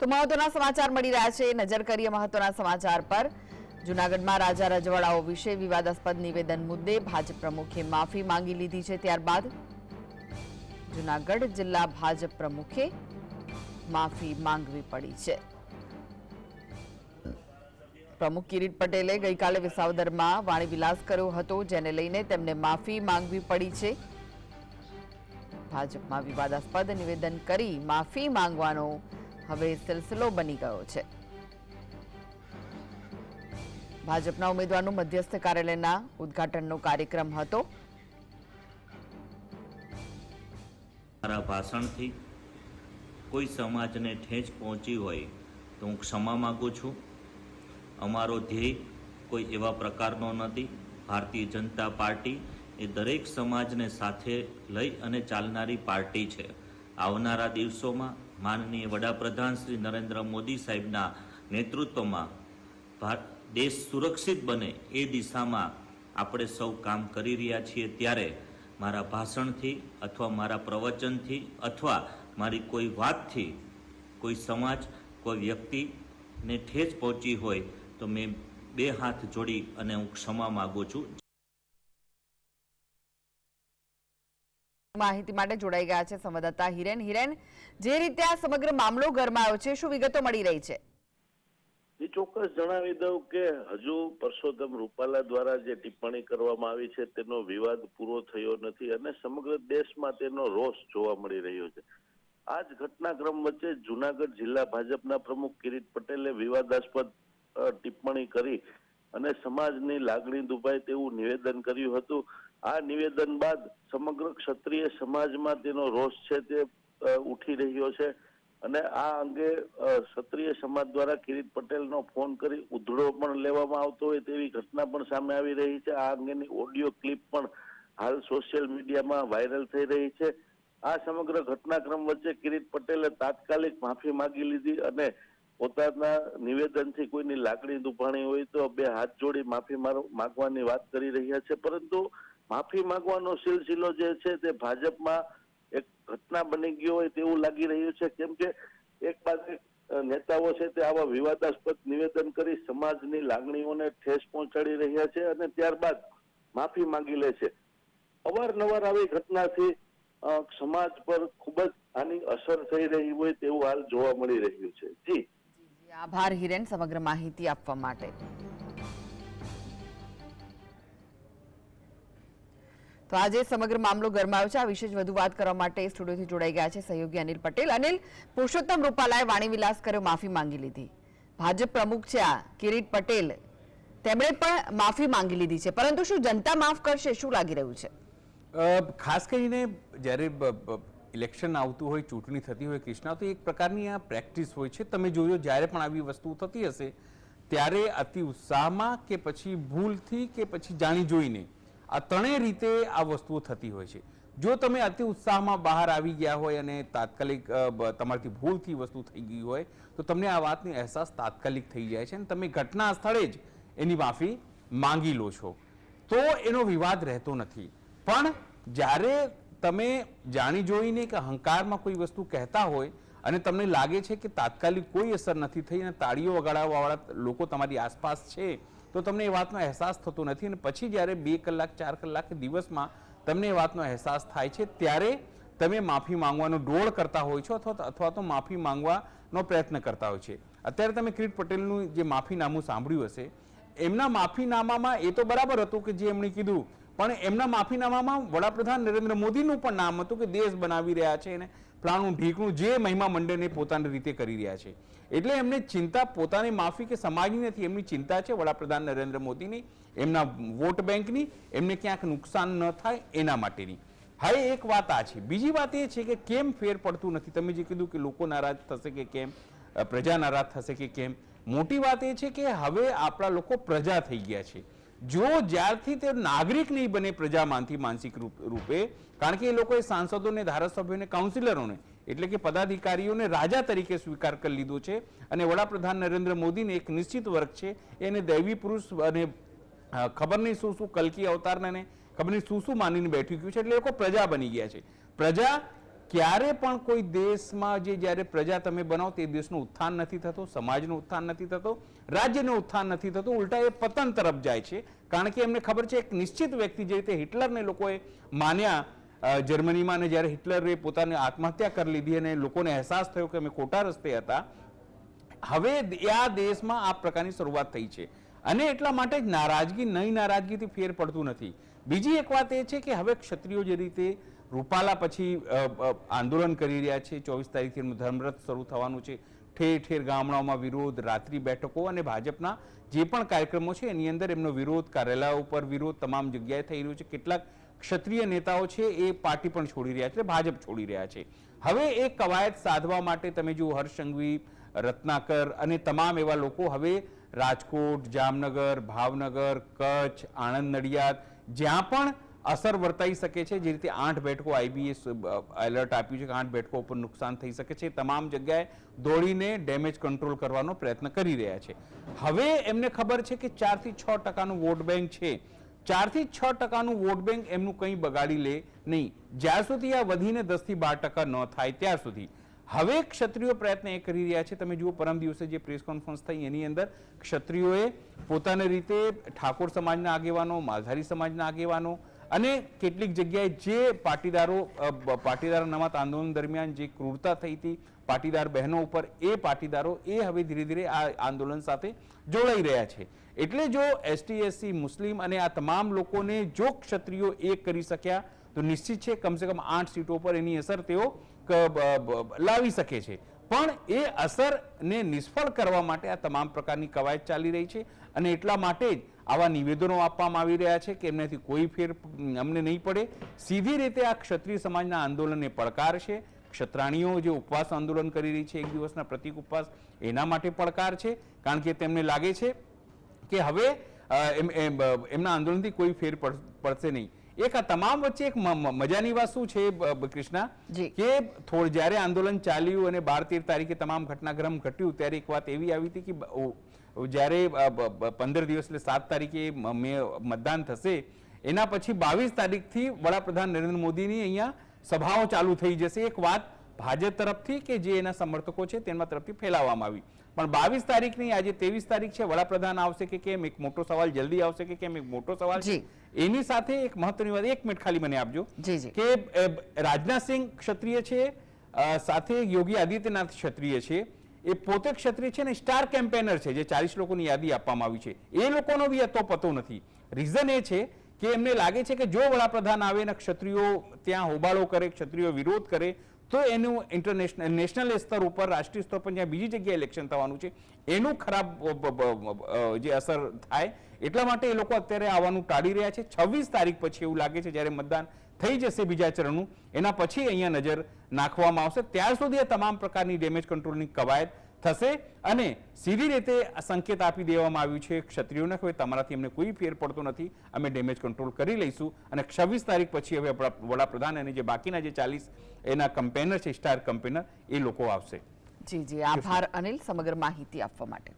તો મહત્વના સમાચાર મળી રહ્યા છે. નજર કરીએ મહત્વના સમાચાર પર. જૂનાગઢમાં રાજા રજવાડાઓ વિશે વિવાદાસ્પદ નિવેદન મુદ્દે ભાજપ પ્રમુખે માફી માંગી લીધી છે. ત્યારબાદ જૂનાગઢ જિલ્લા ભાજપ પ્રમુખે માફી માંગવી પડી છે. પ્રમુખ કિરીટ પટેલે ગઈકાલે વિસાવદરમાં વાણી વિલાસ કર્યો હતો, જેને લઈને તેમને માફી માંગવી પડી છે. ભાજપમાં વિવાદાસ્પદ નિવેદન કરી માફી માંગવાનો હવે સિલસિલો બની ગયો છે. ભાજપના ઉમેદવારનું મધ્યસ્થ કાર્યાલયના ઉદ્ઘાટનનો કાર્યક્રમ હતો. મારા ભાષણથી કોઈ સમાજને ઠેંચ પહોંચી હોય તો હું ક્ષમા માગું છું. અમારો ધ્યેય કોઈ એવા પ્રકારનો નથી. ભારતીય જનતા પાર્ટી એ દરેક સમાજને સાથે લઈ અને ચાલનારી પાર્ટી છે. આવનારા દિવસોમાં માનનીય વડાપ્રધાન શ્રી નરેન્દ્ર મોદી સાહેબના નેતૃત્વમાં ભારત દેશ સુરક્ષિત બને એ દિશામાં આપણે સૌ કામ કરી રહ્યા છીએ ત્યારે મારા ભાષણથી અથવા મારા પ્રવચનથી અથવા મારી કોઈ વાતથી કોઈ સમાજ, કોઈ વ્યક્તિને ઠેસ પહોંચી હોય તો મેં બે હાથ જોડી અને હું ક્ષમા માગું છું. માહિતી માટે જોડાઈ ગયા છે સંવાદદાતા હિરેન. હિરેન, જે રીતે આ સમગ્ર મામલો ગરમાયો છે, શું વિગતો મળી રહી છે? એ ચોક્કસ જણાવી દઉં કે હજુ પરસોત્તમ રૂપાલા દ્વારા જે ટિપ્પણી કરવામાં આવી છે, તેનો વિવાદ પૂરો થયો નથી અને સમગ્ર દેશમાં તેનો રોષ જોવા મળી રહ્યો છે. આ જ ઘટનાક્રમ વચ્ચે જુનાગઢ જિલ્લા ભાજપના પ્રમુખ કિરીટ પટેલે વિવાદાસ્પદ ટિપ્પણી કરી અને સમાજની લાગણી દુભાય તેવું નિવેદન કર્યું હતું. આ નિવેદન બાદ સમગ્ર ક્ષત્રિય સમાજમાં તેનો રોષ છે તે ઉઠી રહ્યો છે. અને આ અંગે ક્ષત્રિય સમાજ દ્વારા કિરીટ પટેલનો ફોન કરી ઉધડો પણ લેવામાં આવતો હોય તેવી ઘટના પણ સામે આવી રહી છે. આ અંગેની ઓડિયો ક્લિપ પણ હાલ સોશિયલ મીડિયામાં વાયરલ થઈ રહી છે. આ સમગ્ર ઘટનાક્રમ વચ્ચે કિરીટ પટેલે તાત્કાલિક માફી માગી લીધી અને પોતાના નિવેદનથી કોઈની લાગણી દુભાણી હોય તો બે હાથ જોડી માફી માંગવાની વાત કરી રહ્યા છે. પરંતુ માફી માંગવાનો સિલસિલો જે છે તે ભાજપમાં એક ઘટના બની ગયો હોય તેવું લાગી રહ્યું છે. કેમ કે એક બાજુ નેતાઓ છે તે આવા વિવાદાસ્પદ નિવેદન કરી સમાજની લાગણીઓને ઠેસ પહોંચાડી રહ્યા છે અને ત્યારબાદ માફી માંગી લે છે. અવારનવાર આવી ઘટનાથી સમાજ પર ખૂબ જ આની અસર થઈ રહી હોય તેવું હાલ જોવા મળી રહ્યું છે. જી. આભાર હિરેન સમગ્ર માહિતી આપવા માટે. તો આજે સમગ્ર મામલો ગરમાયો છે. આ વિશે વધુ વાત કરવા માટે સ્ટુડિયોથી જોડાઈ ગયા છે સહયોગી અનિલ પટેલ. અનિલ, પુરુષોત્તમ રૂપાલાએ વાણી વિલાસ કર્યો, માફી માંગી લીધી. ભાજપ પ્રમુખ છે આ, કિરીટ પટેલ. તેમણે પણ માફી માંગી લીધી છે. પરંતુ શું જનતા માફ કરશે? શું લાગી રહ્યું છે? ખાસ કરીને જ્યારે ઇલેક્શન આવતું હોય, ચૂંટણી થતી હોય, કૃષ્ણા, તો એક પ્રકારની આ પ્રેક્ટિસ હોય છે. તમે જોયો, જ્યારે પણ આવી વસ્તુ થતી હશે, ત્યારે અતિ ઉત્સાહમાં કે પછી ભૂલથી કે પછી જાણી જોઈને આ ત્રણેય રીતે આ વસ્તુઓ થતી હોય છે. જો તમે અતિ ઉત્સાહમાં બહાર આવી ગયા હોય અને તાત્કાલિક તમારાથી ભૂલથી વસ્તુ થઈ ગઈ હોય, તો તમને આ વાતનો અહેસાસ તાત્કાલિક થઈ જાય છે અને તમે ઘટના સ્થળે જ એની માફી માંગી લો છો. તો એનો વિવાદ રહેતો નથી. પણ જ્યારે તમે જાણી જોઈને કે અહંકારમાં કોઈ વસ્તુ કહેતા હોય અને તમને લાગે છે કે તાત્કાલિક કોઈ અસર નથી થઈ અને તાળીઓ વગાડવાવાળા લોકો તમારી આસપાસ છે, તો તમને એ વાતનો અહેસાસ થતો નથી અને પછી જ્યારે બે કલાક, ચાર કલાક દિવસમાં તમને એ વાતનો અહેસાસ થાય છે, ત્યારે તમે માફી માંગવાનો ડોળ કરતા હોય છો અથવા અથવા તો માફી માંગવાનો પ્રયત્ન કરતા હોય છે. અત્યારે તમે કિરીટ પટેલનું જે માફીનામું સાંભળ્યું હશે, એમના માફીનામામાં એ તો બરાબર હતું કે જે એમણે કીધું પણ એમના માફીનામામાં વડાપ્રધાન નરેન્દ્ર મોદીનું પણ નામ હતું કે દેશ બનાવી રહ્યા છે અને ફલાણું ઢીકણું જે મહિમા મંડળને પોતાની રીતે કરી રહ્યા છે. એટલે એમને ચિંતા પોતાની માફી કે સમાજની નથી, એમની ચિંતા છે વડાપ્રધાન નરેન્દ્ર મોદીની, એમના વોટ બેંકની, એમને ક્યાંક નુકસાન ન થાય એના માટેની. હવે એક વાત આ છે. બીજી વાત એ છે કે કેમ ફેર પડતું નથી? તમે જે કીધું કે લોકો નારાજ થશે કે કેમ પ્રજા નારાજ થશે કે કેમ? મોટી વાત એ છે કે હવે આપણા લોકો પ્રજા થઈ ગયા છે. જો જ્યારથી તે નાગરિક નહીં બને પ્રજામાંથી માનસિક રૂપ- કારણ કે એ લોકોએ સાંસદોને, ધારાસભ્યોને, કાઉન્સિલરોને, એટલે કે પદાધિકારીઓને રાજા તરીકે સ્વીકાર કરી લીધો છે અને વડાપ્રધાન નરેન્દ્ર મોદીને એક નિશ્ચિત વર્ગ છે. એને દૈવી પુરુષ અને ખબર નહીં શું શું કલકી અવતારને ખબર નહીં શું શું માનીને બેઠી ગયું છે. એટલે લોકો પ્રજા બની ગયા છે. પ્રજા ક્યારે પણ કોઈ દેશમાં જે જ્યારે પ્રજા તમે બનાવો તે દેશનું ઉત્થાન નથી થતો, સમાજનું ઉત્થાન નથી થતો, રાજ્યનું ઉત્થાન નથી થતું, ઉલટા એ પતન તરફ જાય છે. કારણ કે એમને ખબર છે એક નિશ્ચિત વ્યક્તિ જે રીતે હિટલરને લોકોએ માન્યા જર્મનીમાં અને જ્યારે હિટલરે પોતાની આત્મહત્યા કરી લીધી અને લોકોને અહેસાસ થયો કે અમે ખોટા રસ્તે હતા, હવે આ દેશમાં આ પ્રકારની શરૂઆત થઈ છે. અને એટલા માટે જ નારાજગી નહીં નારાજગીથી ફેર પડતું નથી. બીજી એક વાત એ છે કે હવે ક્ષત્રિયો જે રીતે રૂપાલા પછી આંદોલન કરી રહ્યા છે. ચોવીસ તારીખથી એમનું ધર્મરથ શરૂ થવાનું છે. ઠેર ઠેર ગામડાઓમાં વિરોધ, રાત્રિ બેઠકો અને ભાજપના જે પણ કાર્યક્રમો છે, એની અંદર એમનો વિરોધ, કાર્યાલયો ઉપર વિરોધ, તમામ જગ્યાએ થઈ રહ્યો છે. કેટલાક ક્ષત્રિય નેતાઓ છે, એ પાર્ટી પણ છોડી રહ્યા છે, ભાજપ છોડી રહ્યા છે. હવે એ કવાયત સાધવા માટે તમે જુઓ, હર્ષ રત્નાકર અને તમામ એવા લોકો હવે રાજકોટ, જામનગર, ભાવનગર, કચ્છ, આણંદ, નડિયાદ, જ્યાં પણ અસર વર્તાઈ શકે છે જે રીતે આઠ બેઠકો આઈબીએસ એલર્ટ આપ્યું છે કે આઠ બેઠકો ઉપર નુકસાન થઈ શકે છે. તમામ જગ્યાએ દોડીને ડેમેજ કંટ્રોલ કરવાનો પ્રયત્ન કરી રહ્યા છે. હવે એમને ખબર છે કે ચારથી છ ટકાનું વોટ બેંક છે. ચારથી છ ટકાનું વોટ બેંક એમનું કંઈ બગાડી લે નહીં. જ્યાં સુધી આ વધીને દસથી બાર ટકા ન થાય ત્યાં સુધી. હવે ક્ષત્રિયો પ્રયત્ન એ કરી રહ્યા છે. તમે જુઓ પરમ દિવસે જે પ્રેસ કોન્ફરન્સ થઈ એની અંદર ક્ષત્રિયોએ પોતાની રીતે ઠાકોર સમાજના આગેવાનો, માલધારી સમાજના આગેવાનો અને કેટલીક જગ્યાએ જે પાટીદારો પાટીદાર અનામત આંદોલન દરમિયાન જે ક્રૂરતા થઈ હતી, પાટીદાર બહેનો ઉપર એ પાટીદારો એ હવે ધીરે ધીરે આ આંદોલન સાથે જોડાઈ રહ્યા છે. એટલે જો એસટી, એસસી, મુસ્લિમ અને આ તમામ લોકોને જો ક્ષત્રિયો એક કરી શક્યા, તો નિશ્ચિત છે કમસે કમ આઠ સીટો પર એની અસર તેઓ લાવી શકે છે. પણ એ અસરને નિષ્ફળ કરવા માટે આ તમામ પ્રકારની કવાયત ચાલી રહી છે અને એટલા માટે જ આવા નિવેદનો આપવામાં આવી રહ્યા છે કે એમનાથી કોઈ ફેર અમને નહીં પડે. સીધી રીતે આ ક્ષત્રિય સમાજના આંદોલનને પડકાર છે ક્ષત્રાણીઓ જે ઉપવાસ આંદોલન કરી રહી છે એક દિવસના પ્રતિક ઉપવાસ એના માટે પડકાર છે. કારણ કે તેમને લાગે છે કે હવે એમ- એમ, એમના આંદોલનથી કોઈ ફેર પડશે નહીં. એક આ તમામ વચ્ચે એક મજાની વાત શું છે કૃષ્ણા? કે થોડ જ્યારે આંદોલન ચાલ્યું અને બાર તેર તારીખે તમામ ઘટનાક્રમ ઘટ્યું ત્યારે એક વાત એવી આવી હતી કે જ્યારે પંદર દિવસ એટલે સાત તારીખે મતદાન થશે એના પછી બાવીસ તારીખથી વડાપ્રધાન નરેન્દ્ર મોદીની અહીંયા સભાઓ ચાલુ થઈ જશે. એક વાત ભાજપ તરફથી કે જે એના સમર્થકો છે તેમના તરફથી ફેલાવવામાં આવી. પણ બાવીસ તારીખની આજે ત્રેવીસ તારીખ છે વડાપ્રધાન આવશે કે કેમ? એક મોટો સવાલ જલ્દી આવશે કે કેમ? એક મોટો સવાલ છે. એની સાથે એક મહત્વની વાત એક મિનિટ ખાલી મને આપજો. કે રાજનાથસિંહ ક્ષત્રિય છે સાથે યોગી આદિત્યનાથ ક્ષત્રિય છે. એ પોતે ક્ષત્રિય છે ને સ્ટાર કેમ્પેનર છે જે ચાલીસ લોકોની યાદી આપવામાં આવી છે. એ લોકોનો બી અતો પતો નથી. રીઝન એ છે કે એમને લાગે છે કે જો વડાપ્રધાન આવે ને ક્ષત્રિયો ત્યાં હોબાળો કરે ક્ષત્રિયો વિરોધ કરે તો એનું ઇન્ટરનેશનલ નેશનલ સ્તર ઉપર, રાષ્ટ્રીય સ્તર પર જ્યાં બીજી જગ્યાએ ઇલેક્શન થવાનું છે, એનું ખરાબ જે અસર થાય, એટલા માટે એ લોકો અત્યારે આવવાનું ટાળી રહ્યા છે. છવ્વીસ તારીખ પછી એવું લાગે છે જ્યારે મતદાન થઈ જશે બીજા ચરણનું, એના પછી અહીંયા નજર નાખવામાં આવશે. ત્યાર સુધી આ તમામ પ્રકારની ડેમેજ કંટ્રોલની કવાયત થશે અને સીધી રીતે સંકેત આપી દેવામાં આવ્યું છે. ક્ષત્રિયોને હવે તમારાથી અમને કોઈ ફેર પડતો નથી. અમે ડેમેજ કંટ્રોલ કરી લઈશું અને છવ્વીસ તારીખ પછી હવે આપણા વડાપ્રધાન અને જે બાકીના જે ચાલીસ એના કમ્પેનર છે, સ્ટાર કમ્પેનર, એ લોકો આવશે. જી જી. આભાર અનિલ, સમગ્ર માહિતી આપવા માટે.